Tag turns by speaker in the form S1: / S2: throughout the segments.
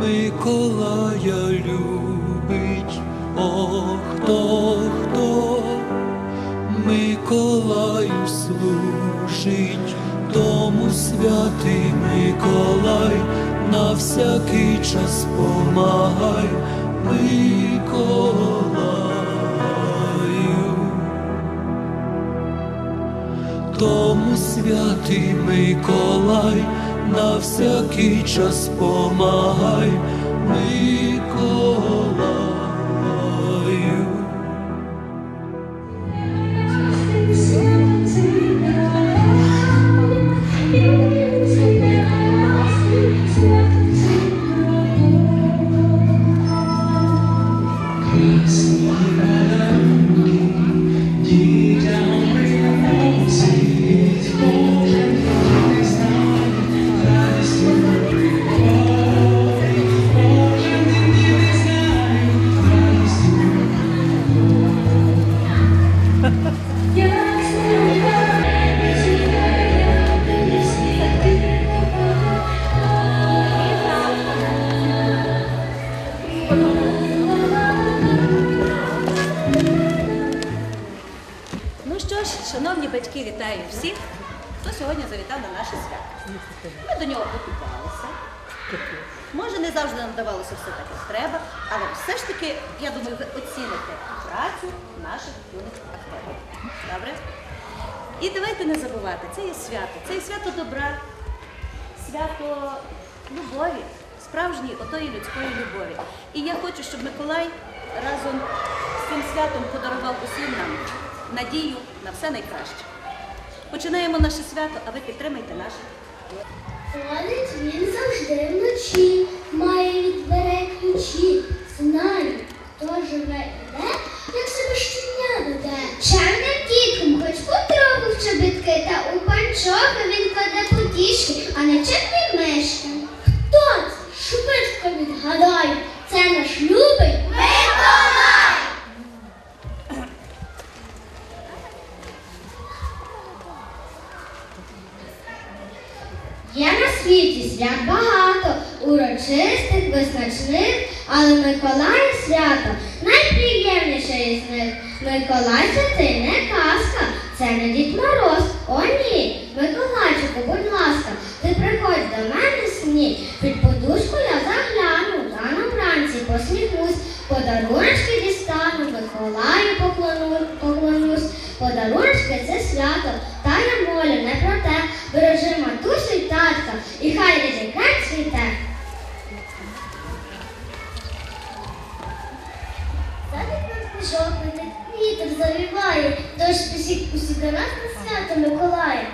S1: Миколая любить, ох, хто, хто? Миколаю служить, тому святий Миколай, на всякий час помагай, Миколаю. Тому святий Миколай, на всякий час помагай,
S2: нам все так, як треба, але все ж таки, я думаю, ви оціните працю наших юних акторів. Добре? І давайте не забувати, це є свято, це є свято добра, свято любові, справжньої отої людської любові. І я хочу, щоб Миколай разом з цим святом подарував усім нам надію на все найкраще. Починаємо наше свято, а ви підтримайте наше.
S3: Ходить він завжди вночі, має від дверей ключі. Знає, хто живе і де, як себе щодня веде. Чарним діткам хоч потроху в чобітки, та у панчохи він кладе потішки, а не чорні мишки. Хто це? Швидко відгадаю, це наш любий свят багато, урочистих, визначних, але Миколая свято найприємніше із них. Миколай святий не казка, це не Дід Мороз. О ні, Миколайчику, будь ласка, ти приходь до мене сні. Під подушку я загляну, рано вранці посміхнусь, подаруночки дістану, Миколаю поклону, поклонюсь. Подаруночки це свято, та я молю не про те, бережи матусю й і хай рідний цвіте. Садик нам пішов, вітер завіває, дощ спішить усі до нас на свято Миколая.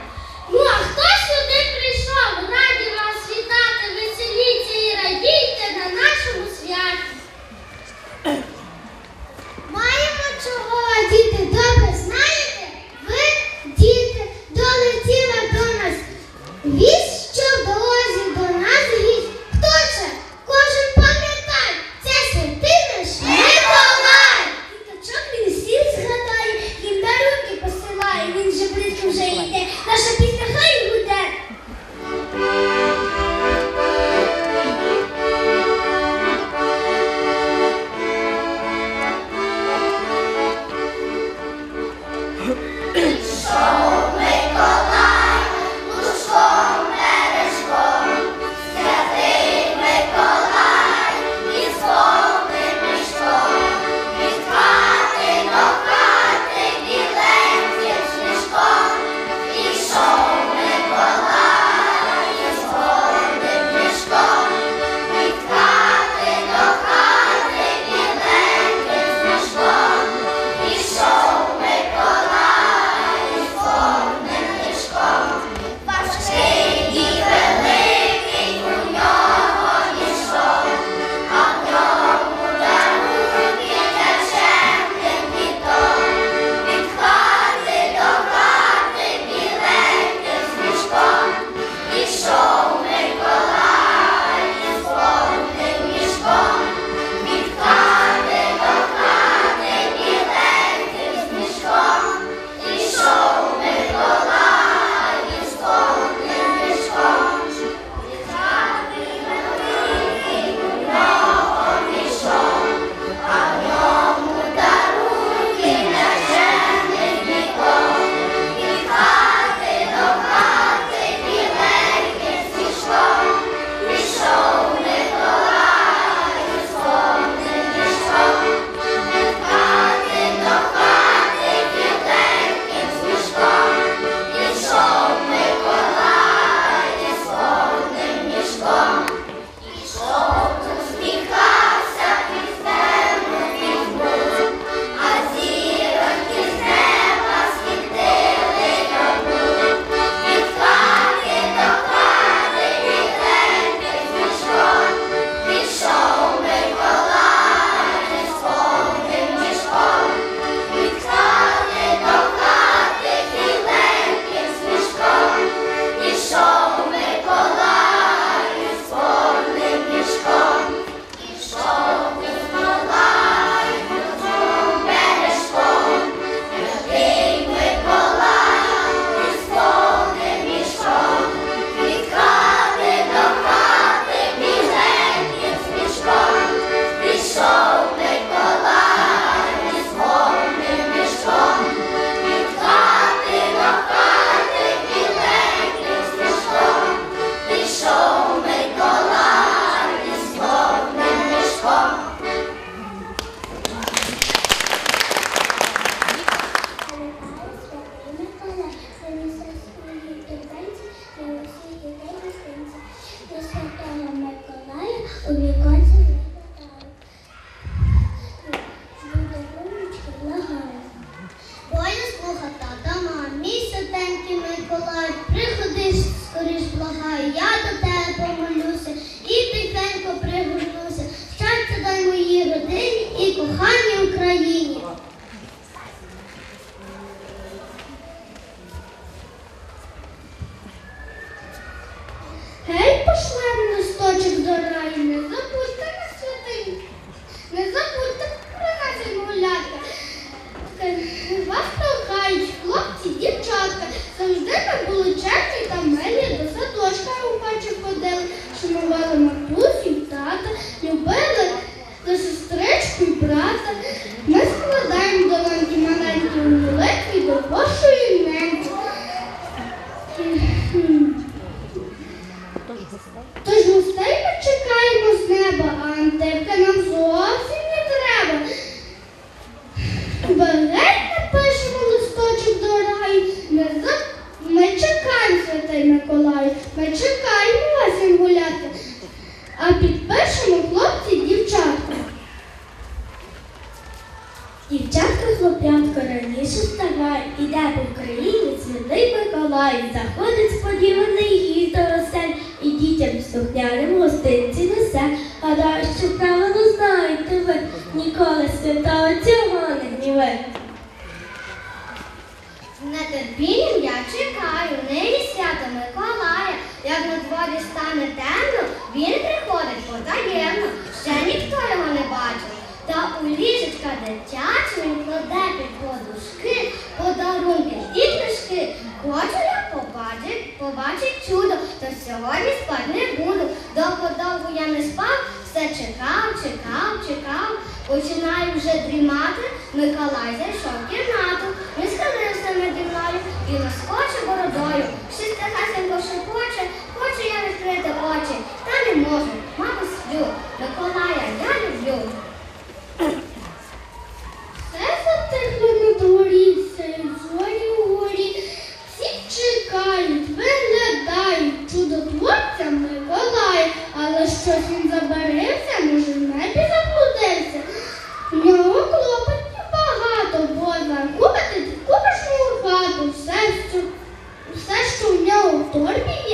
S3: But Олена. З нетерпінням я чекаю, нині свято Миколая. Як на дворі стане темно, він приходить потаємно. Ще ніхто його не бачив. Та у ліжечка дитяча він кладе під подушки, подарунки і книжки. Хочу я побачить, побачить чудо, то сьогодні спать не буду. до Доподовго я не спав все чекав, чекав, чекав, починає вже дрімати, Миколай зайшов в кімнату.
S4: Don't be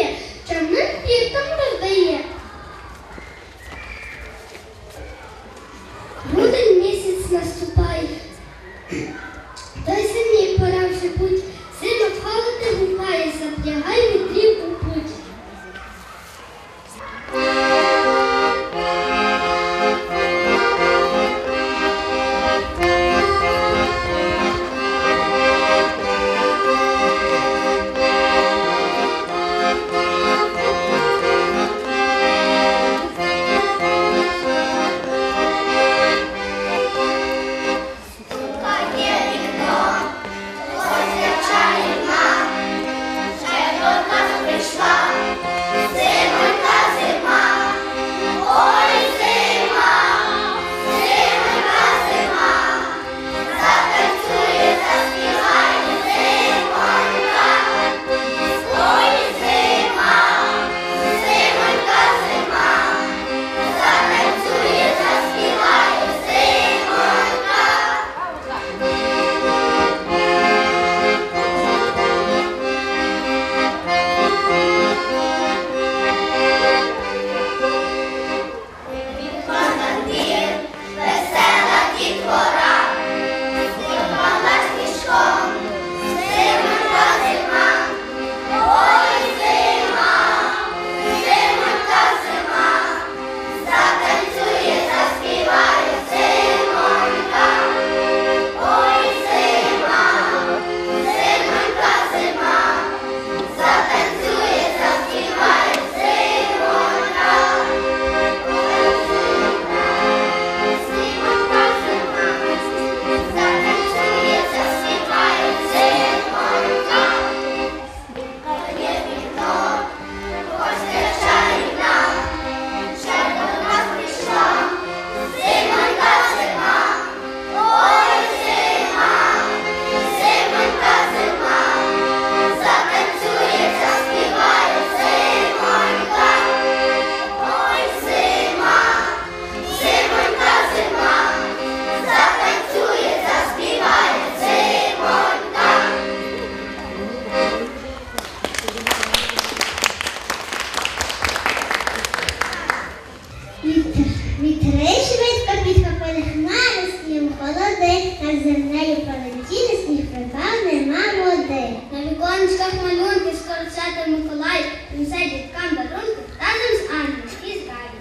S4: свято Миколай, принесе діткам дарунки разом з ангелом і з раю.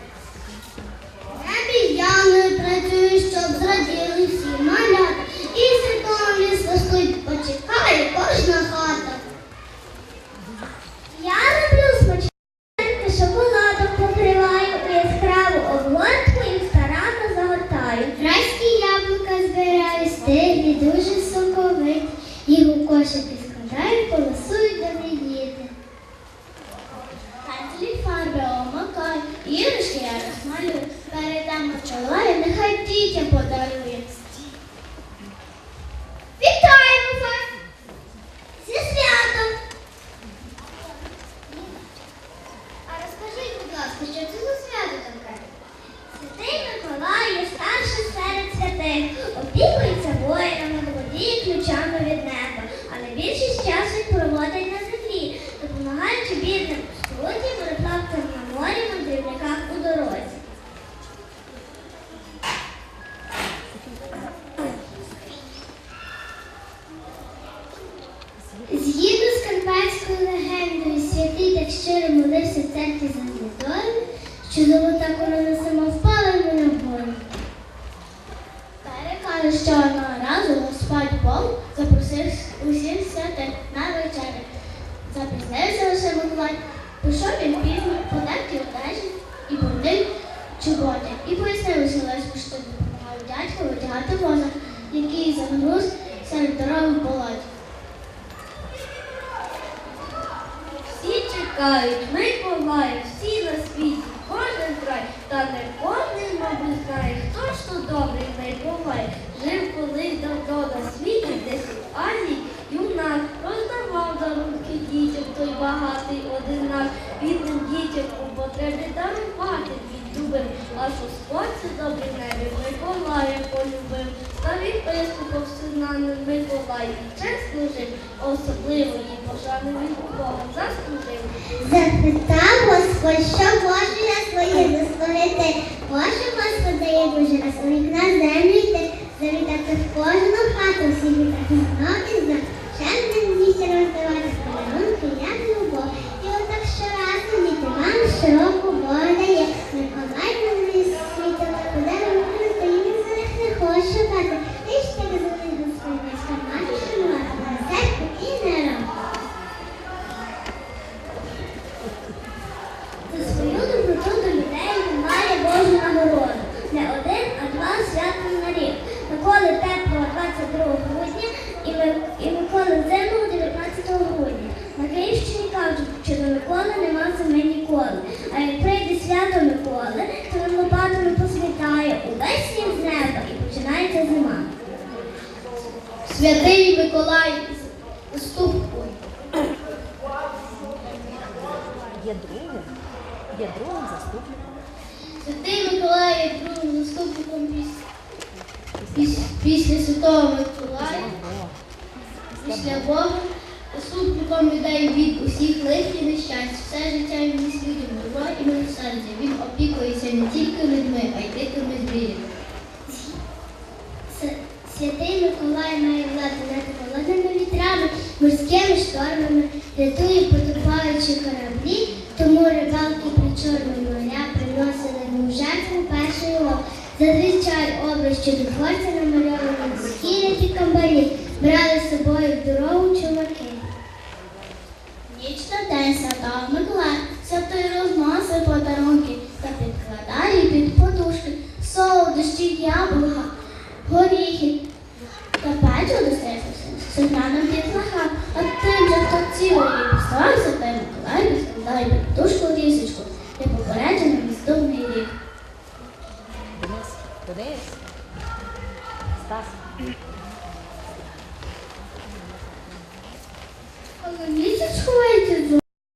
S4: Небі явно працюють, щоб зраділи всі малята. І святом ліс ростуть, почекає кожна хата. Я роблю смачненьке шоколадом покриваю, у яскраву обгортку і старанно загортаю. Райські яблука збираю, стиглі, дуже соковиті. Їх у кошики складаю, полосують добрі діти. Пензлі фарби омакаю, іграшки я розмалюю, передам Миколаю, нехай дітям подарує. Вітаємо вас! Зі святом! А розкажіть, будь ласка, що це за свято таке? Святий Миколай є старший серед святих, опікується воїнами, володіє ключами від неба, але більшість часу він проводить на землі, допомагаючи бідним студіям, мореплавцям на морі, мандрівниках у дорозі. Згідно з карпатською легендою, святий так щиро молився церкві за Гнедою, що золота корона сама впала йому на голову. Перекаже, що одного разу Господь Бог запросив усіх святих на вечерю. Запізнився лише Миколай, пішов він пізно, подерті одежі і брудив чоботи. І пояснив Василевську, що допомагав дядьку витягати воза, який загруз серед дороги болоті. Всі чекають, Миколая, всі на світі, кожен край, та не кожен, мабуть, знає, хто ж то добрий Миколай. Жив колись давно на світі, десь у Азії, юнак роздавав дарунки дітям, той багатий одинак, бідним дітям у потребі дарувати він любив, аж Господь це добрий небі, Миколая полюбив, став відписку повсюднаним Миколай, і чесно жив, особливої пошани він у Бога заслужив.
S5: Запитав Господь, що можу я своє заслужити. Боже, Господи, я раз у вікна землю йти, завітати в кожну хату, всі вітати знов і знов. Чемним дітям роздавати подарунки, як любов. І отак щоразу діти вам широку волю дає. Миколай на мені світло, подарунки роздає, він за них не хоче шукати. Лиш так звонить Господь, не скармати шанувати, на серце і на рот.
S4: За свою доброту до людей він має Божу нагороду. Не один, а два свята на рік. Миколи теплого 22 грудня і, Ми- і Миколи зимного 19 грудня. На Київщині кажуть, що до Миколи нема зими ніколи. А як прийде свято Миколи, то він лопатами посвітає увесь сніг з неба і починається зима. Святий Миколай заступку.
S3: Є другим, є другим заступником.
S4: Святий Миколай є другим заступником піс- піс- після Святого Миколая, після Бога, заступником людей від усіх лих і нещасть. Все життя він людям добро і милосердя. Він опікується не тільки людьми, а й дикими звірями.
S5: Святий Миколай має владу над холодними вітрами, морськими штормами, рятує потопаючі кораблі, тому рибалки при Чорному моря приносили йому жертву перший лов. Зазвичай образ чудотворця намальований з шкіряті камбарі, брали з собою в чуваки.
S4: Ніч на день святого Миколая, святий розносить подарунки та підкладає під подушки солодощі, яблука, горіхи та печиво достається сигналом дітлаха. А тим же, хто цілий рік